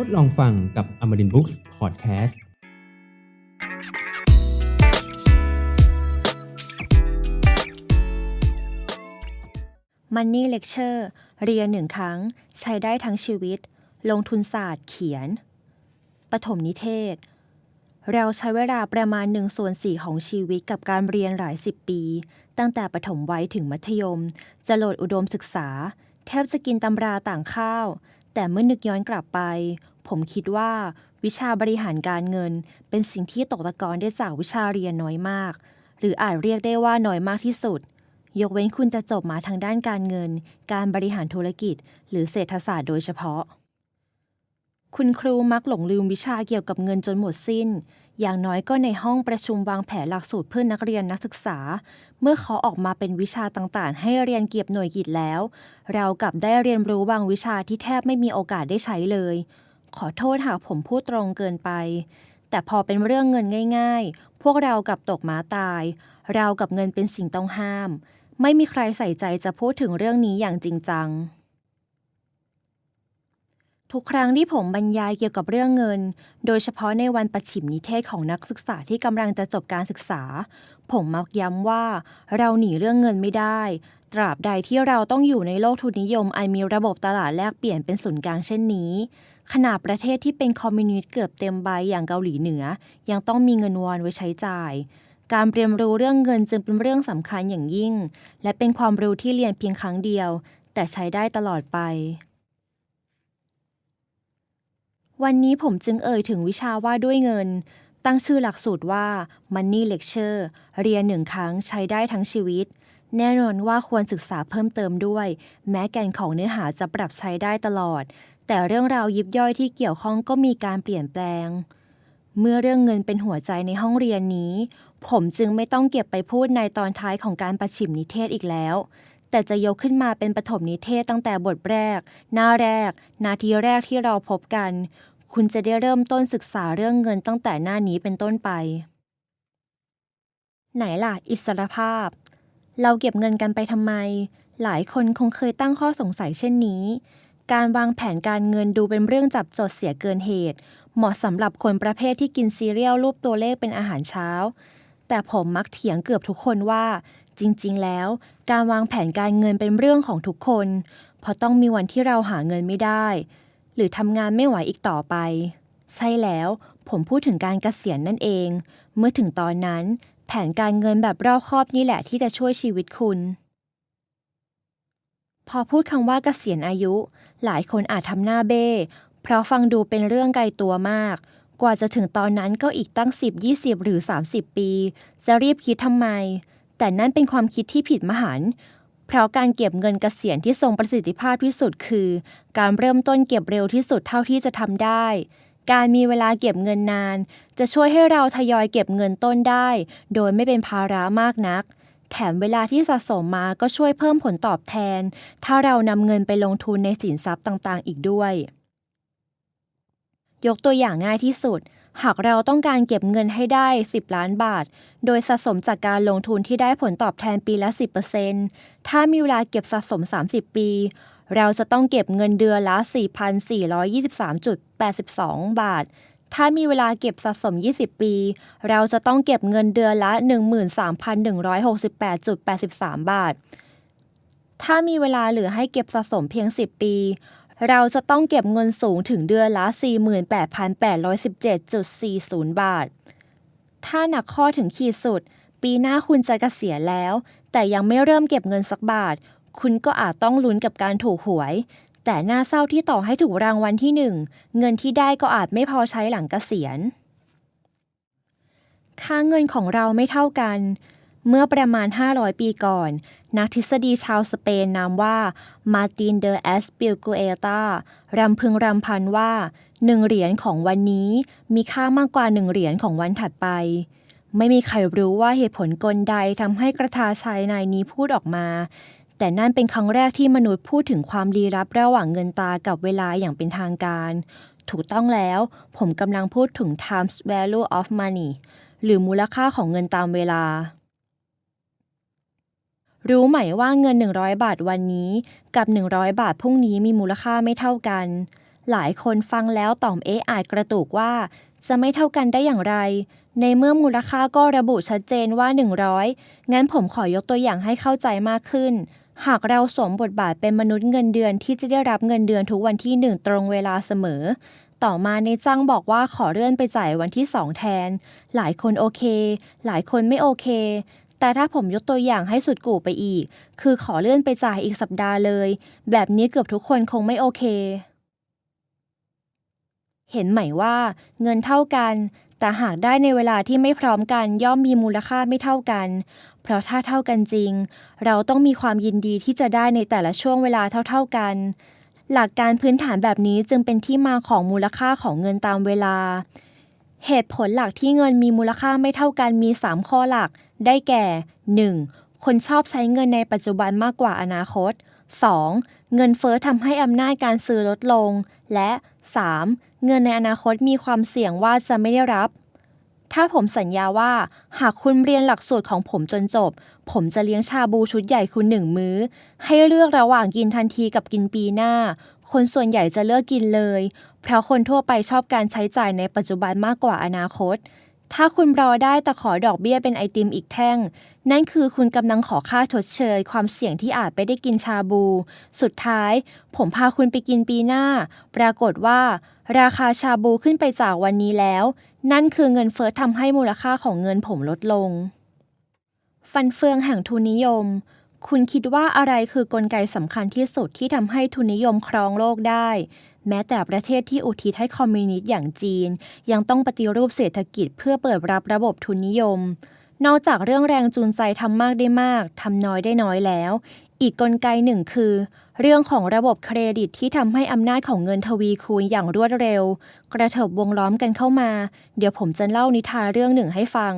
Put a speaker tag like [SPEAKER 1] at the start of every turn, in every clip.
[SPEAKER 1] ทดลองฟังกับ Amarin Books Podcast
[SPEAKER 2] Money Lecture เรียนหนึ่งครั้งใช้ได้ทั้งชีวิต ลงทุนศาสตร์เขียน ปฐมนิเทศ เราใช้เวลาประมาณหนึ่งส่วนสี่ของชีวิตกับการเรียนหลายสิบปี ตั้งแต่ปฐมวัยถึงมัธยม จะโหลดอุดมศึกษา แทบจะกินตำราต่างข้าว แต่เมื่อนึกย้อนกลับไป ผมคิดว่าวิชาบริหารการเงิน เป็นสิ่งที่ตกตะกอนได้จากวิชาเรียนน้อยมาก หรืออาจเรียกได้ว่าน้อยมากที่สุด ยกเว้นคุณจะจบมาทางด้านการเงิน การบริหารธุรกิจ หรือเศรษฐศาสตร์โดยเฉพาะ คุณครูมักหลงลืมวิชาเกี่ยวกับเงินจนหมดสิ้น อย่างน้อยก็ในห้องประชุมวางแผนหลักสูตรเพื่อนักเรียนนักศึกษา เมื่อเขาออกมาเป็นวิชาต่างๆ ให้เรียนเก็บหน่วยกิตแล้ว เรากลับได้เรียนรู้บางวิชาที่แทบไม่มีโอกาสได้ใช้เลย ขอโทษหากผมพูดตรงเกินไป แต่พอเป็นเรื่องเงินง่าย ๆ พวกเรากับตกม้าตาย เรากับเงินเป็นสิ่งต้องห้าม ไม่มีใครใส่ใจจะพูดถึงเรื่องนี้อย่างจริงจัง ทุกครั้งที่ผมบรรยายเกี่ยวกับเรื่องเงิน โดยเฉพาะในวันประชิมนิเทศของนักศึกษาที่กำลังจะจบการศึกษา ผมมักย้ำว่าเราหนีเรื่องเงินไม่ได้ ตราบใดที่เราต้องอยู่ในโลกทุนนิยมอันมีระบบตลาดแลกเปลี่ยนเป็นศูนย์กลางเช่นนี้ ขนาดประเทศที่เป็นคอมมิวนิสต์เกือบเต็มใบอย่างเกาหลีเหนือ ยังต้องมีเงินวอนไว้ใช้จ่ายการเรียนรู้เรื่องเงินจึงเป็นเรื่องสำคัญอย่างยิ่ง และเป็นความรู้ที่เรียนเพียงครั้งเดียว แต่ใช้ได้ตลอดไป วันนี้ผมจึงเอ่ยถึงวิชาว่าด้วยเงิน ตั้งชื่อหลักสูตรว่า Money Lecture เรียนหนึ่งครั้งใช้ได้ทั้งชีวิต แน่นอนว่าควรศึกษาเพิ่มเติมด้วย แม้แก่นของเนื้อหาจะปรับใช้ได้ตลอด แต่เรื่องราวยิบย่อยที่เกี่ยวข้องก็มีการเปลี่ยนแปลง เมื่อเรื่องเงินเป็นหัวใจในห้องเรียนนี้ ผมจึงไม่ต้องเก็บไปพูดในตอนท้ายของการประชิมนิเทศอีกแล้ว แต่จะยกขึ้นมาเป็นปฐมนิเทศตั้งแต่บทแรก หน้าแรก นาทีแรกที่เราพบกัน คุณจะได้เริ่มต้นศึกษาเรื่องเงินตั้งแต่หน้านี้เป็นต้นไป ไหนล่ะ อิสรภาพ เราเก็บเงินกันไปทำไม หลายคนคงเคยตั้งข้อสงสัยเช่นนี้ การวางแผนการเงินดูเป็นเรื่องจับจดเสียเกินเหตุ เหมาะสำหรับคนประเภทที่กินซีเรียลรูปตัวเลขเป็นอาหารเช้าแต่ผมมักเถียงเกือบทุกคนว่า จริง ๆ แล้ว การวางแผนการเงินเป็นเรื่องของทุกคน เพราะต้องมีวันที่เราหาเงินไม่ได้ หรือทำงานไม่ไหวอีกต่อไป ใช่แล้วผมพูดถึงการเกษียณนั่นเอง เมื่อถึงตอนนั้น แผนการเงินแบบรอบคอบนี่แหละที่จะช่วยชีวิตคุณ พอพูดคำว่าเกษียณอายุ หลายคนอาจทำหน้าเบ้ เพราะฟังดูเป็นเรื่องไกลตัวมาก กว่าจะถึงตอนนั้นก็อีกตั้ง 10 20 หรือ 30 ปี จะรีบคิดทำไม แต่นั่นเป็นความคิดที่ผิดมหันต์เพราะการเก็บเงินเกษียณที่ทรงประสิทธิภาพที่สุดคือ การเริ่มต้นเก็บเร็วที่สุดเท่าที่จะทำได้ การมีเวลาเก็บเงินนาน จะช่วยให้เราทยอยเก็บเงินต้นได้ โดยไม่เป็นภาระมากนัก แถมเวลาที่สะสมมาก็ช่วยเพิ่มผลตอบแทน ถ้าเรานำเงินไปลงทุนในสินทรัพย์ต่างๆ อีกด้วย ยกตัวอย่างง่ายที่สุด หากเราต้องการเก็บเงินให้ได้ 10 ล้านบาท โดยสะสมจากการลงทุนที่ได้ผลตอบแทนปีละ 10%ถ้ามีเวลาเก็บสะสม 30 ปี เราจะต้องเก็บเงินเดือนละ 4,423.82 บาท ถ้ามีเวลาเก็บสะสม 20 ปี เราจะต้องเก็บเงินเดือนละ 13,168.83 บาท ถ้ามีเวลาเหลือให้เก็บสะสมเพียง 10 ปี เราจะต้องเก็บเงินสูงถึงเดือนละ 48,817.40 บาท ถ้าหนักข้อถึงขีดสุด ปีหน้าคุณจะเกษียณแล้ว แต่ยังไม่เริ่มเก็บเงินสักบาท คุณก็อาจต้องลุ้นกับการถูกหวย แต่น่าเศร้าที่ต่อให้ถูกรางวัลที่หนึ่งเงินที่ได้ก็อาจไม่พอใช้หลังเกษียณ ค่าเงินของเราไม่เท่ากัน เมื่อประมาณ 500 ปีก่อน นักทฤษฎีชาวสเปนนามว่ามาตินเดอแอสปิลกูเอตารำพึงรำพันว่าหนึ่งเหรียญของวันนี้มีค่ามากกว่าหนึ่งเหรียญของวันถัดไป ไม่มีใครรู้ว่าเหตุผลกลใดทำให้กระทาชายนายนี้พูดออกมา แต่นั่นเป็นครั้งแรกที่มนุษย์พูดถึงความลี้ลับระหว่างเงินตากับเวลาอย่างเป็นทางการ ถูกต้องแล้ว ผมกำลังพูดถึง times value of money หรือมูลค่าของเงินตามเวลา รู้ไหมว่าเงิน 100 บาทวันนี้ กับ 100 บาทพรุ่งนี้มีมูลค่าไม่เท่ากัน หลายคนฟังแล้วต่อมเอะอาจกระตุกว่า จะไม่เท่ากันได้อย่างไร ในเมื่อมูลค่าก็ระบุชัดเจนว่า 100 งั้นผมขอยกตัวอย่างให้เข้าใจมากขึ้น หากเราสวมบทบาทเป็นมนุษย์เงินเดือนที่จะได้รับเงินเดือนทุกวันที่หนึ่งตรงเวลาเสมอ ต่อมาในจ้างบอกว่าขอเลื่อนไปจ่ายวันที่สองแทน หลายคนโอเค หลายคนไม่โอเค แต่ถ้าผมยกตัวอย่างให้สุดกู่ไปอีก คือขอเลื่อนไปจ่ายอีกสัปดาห์เลย แบบนี้เกือบทุกคนคงไม่โอเค เห็นไหมว่าเงินเท่ากัน แต่หากได้ในเวลาที่ไม่พร้อมกันย่อมมีมูลค่าไม่เท่ากัน เพราะถ้าเท่ากันจริง เราต้องมีความยินดีที่จะได้ในแต่ละช่วงเวลาเท่าๆกัน หลักการพื้นฐานแบบนี้จึงเป็นที่มาของมูลค่าของเงินตามเวลา เหตุผลหลักที่เงินมีมูลค่าไม่เท่ากันมี 3 ข้อหลัก ได้แก่ 1. คนชอบใช้เงินในปัจจุบันมากกว่าอนาคต 2. เงินเฟ้อทำให้อำนาจการซื้อลดลง และ 3. เงินในอนาคตมีความเสี่ยงว่าจะไม่ได้รับ ถ้าผมสัญญาว่า หากคุณเรียนหลักสูตรของผมจนจบ ผมจะเลี้ยงชาบูชุดใหญ่คุณหนึ่งมื้อ ให้เลือกระหว่างกินทันทีกับกินปีหน้า คนส่วนใหญ่จะเลือกกินเลย เพราะคนทั่วไปชอบการใช้จ่ายในปัจจุบันมากกว่าอนาคต ถ้าคุณรอได้แต่ขอดอกเบี้ยเป็นไอติมอีกแท่ง นั่นคือคุณกำลังขอค่าชดเชย ความเสี่ยงที่อาจไปได้กินชาบู สุดท้าย ผมพาคุณไปกินปีหน้า ปรากฏว่า ราคาชาบูขึ้นไปจากวันนี้แล้ว นั่นคือเงินเฟ้อทำให้มูลค่าของเงินผมลดลง ฟันเฟืองแห่งทุนนิยม คุณคิดว่าอะไรคือกลไกสำคัญที่สุดที่ทำให้ทุนนิยมครองโลกได้ แม้แต่ประเทศที่อุทิศให้คอมมิวนิสต์อย่างจีน ยังต้องปฏิรูปเศรษฐกิจเพื่อเปิดรับระบบทุนนิยมนอกจากเรื่องแรงจูงใจทำมากได้มาก ทำน้อยได้น้อยแล้ว อีกกลไกหนึ่งคือ เรื่องของระบบเครดิตที่ทำให้อำนาจของเงินทวีคูณอย่างรวดเร็ว กระเถิบวงล้อมกันเข้ามา เดี๋ยวผมจะเล่านิทานเรื่องหนึ่งให้ฟัง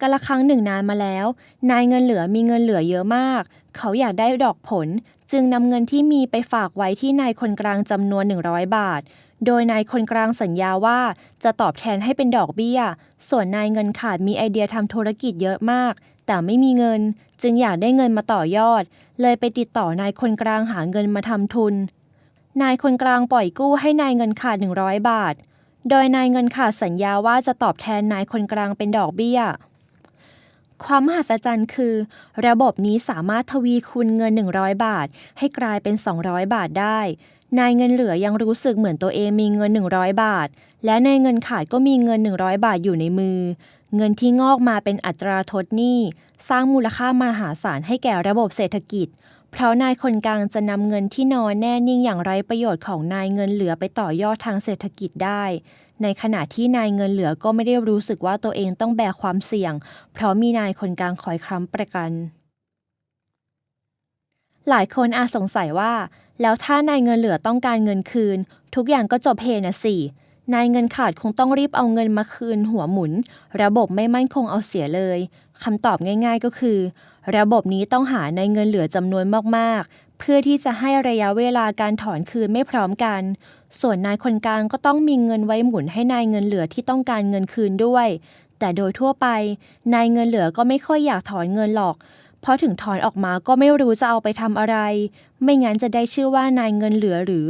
[SPEAKER 2] กาละครั้งหนึ่งนานมาแล้ว นายเงินเหลือมีเงินเหลือเยอะมาก เขาอยากได้ดอกผล จึงนำเงินที่มีไปฝากไว้ที่นายคนกลางจำนวน 100 บาท โดยนายคนกลางสัญญาว่าจะตอบแทนให้เป็นดอกเบี้ย ส่วนนายเงินขาดมีไอเดียทำธุรกิจเยอะมาก แต่ไม่มีเงิน จึงอยากได้เงินมาต่อยอด เลยไปติดต่อนายคนกลางหาเงินมาทำทุน นายคนกลางปล่อยกู้ให้นายเงินขาด 100 บาท โดยนายเงินขาดสัญญาว่าจะตอบแทนนายคนกลางเป็นดอกเบี้ย ความมหัศจรรย์คือ ระบบนี้สามารถทวีคูณเงิน 100 บาท ให้กลายเป็น 200 บาทได้ นายเงินเหลือยังรู้สึกเหมือนตัวเองมีเงิน 100 บาท และนายเงินขาดก็มีเงิน 100 บาทอยู่ในมือ เงินที่งอกมาเป็นอัตราทดหนี้ สร้างมูลค่ามหาศาลให้แก่ระบบเศรษฐกิจ เพราะนายคนกลางจะนำเงินที่นอนแน่นิ่งอย่างไร้ประโยชน์ของนายเงินเหลือไปต่อยอดทางเศรษฐกิจได้ ในขณะที่นายเงินเหลือก็ไม่ได้รู้สึกว่าตัวเองต้องแบกความเสี่ยง เพราะมีนายคนกลางคอยค้ำประกัน หลายคนอาจสงสัยว่า แล้วถ้านายเงินเหลือต้องการเงินคืน ทุกอย่างก็จบเฮนะสิ นายเงินขาดคงต้องรีบเอาเงินมาคืนหัวหมุน ระบบไม่มั่นคงเอาเสียเลยคำตอบง่าย ๆก็คือ ระบบนี้ต้องหาในเงินเหลือจำนวนมากๆ เพื่อที่จะให้ระยะเวลาการถอนคืนไม่พร้อมกัน ส่วนนายคนกลางก็ต้องมีเงินไว้หมุนให้นายเงินเหลือที่ต้องการเงินคืนด้วย แต่โดยทั่วไป นายเงินเหลือก็ไม่ค่อยอยากถอนเงินหรอกเพราะถึงถอนออกมาก็ไม่รู้จะเอาไปทำอะไร ไม่งั้นจะได้ชื่อว่านายเงินเหลือหรือ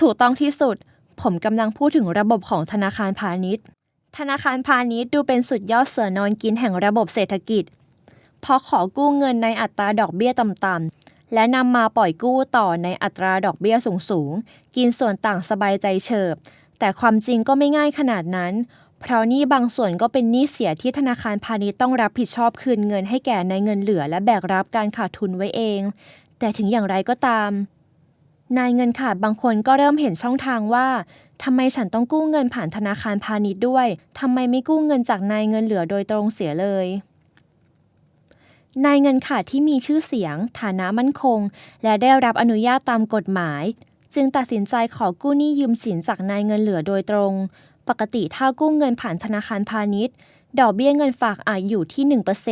[SPEAKER 2] ถูกต้องที่สุด ผมกำลังพูดถึงระบบของธนาคารพาณิชย์ ธนาคารพาณิชย์ดูเป็นสุดยอดเสือนอนกินแห่งระบบเศรษฐกิจ เพราะขอกู้เงินในอัตราดอกเบี้ยต่ำๆ และนำมาปล่อยกู้ต่อในอัตราดอกเบี้ยสูงๆ กินส่วนต่างสบายใจเฉิบ แต่ความจริงก็ไม่ง่ายขนาดนั้น เพราะหนี้บางส่วนก็เป็นหนี้เสียที่ธนาคารพาณิชย์ต้องรับผิดชอบคืนเงินให้แก่ในเงินเหลือ และแบกรับการขาดทุนไว้เอง แต่ถึงอย่างไรก็ตาม นายเงินขาดบางคนก็เริ่มเห็นช่องทางว่าทำไมฉันต้องกู้เงินผ่านธนาคารพาณิชย์ด้วยทำไมไม่กู้เงินจากนายเงินเหลือโดยตรงเสียเลยนายเงินขาดที่มีชื่อเสียง ฐานะมั่นคง และได้รับอนุญาตตามกฎหมาย จึงตัดสินใจขอกู้หนี้ยืมสินจากนายเงินเหลือโดยตรง ปกติถ้ากู้เงินผ่านธนาคารพาณิชย์ ดอกเบี้ยเงินฝากอาจอยู่ที่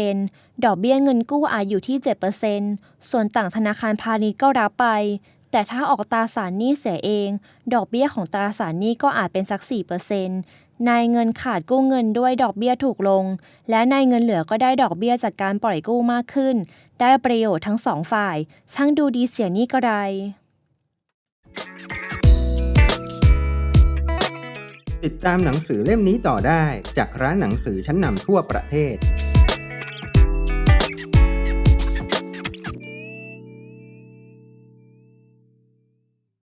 [SPEAKER 2] 1%ดอกเบี้ยเงินกู้อาจอยู่ที่ 7%ส่วนต่างธนาคารพาณิชย์ก็รับไป แต่ถ้าออกตราสารหนี้เสียเอง ดอกเบี้ยของตราสารหนี้ก็อาจเป็นสัก4%นต์นายเงินขาดกู้เงินด้วยดอกเบี้ยถูกลง และนายเงินเหลือก็ได้ดอกเบี้ยจากการปล่อยกู้มากขึ้น ได้ประโยชน์ทั้งสองฝ่าย ช่างดูดีเสียหนี้ก็ได้
[SPEAKER 1] ติดตามหนังสือเล่มนี้ต่อได้จากร้านหนังสือชั้นนำทั่วประเทศ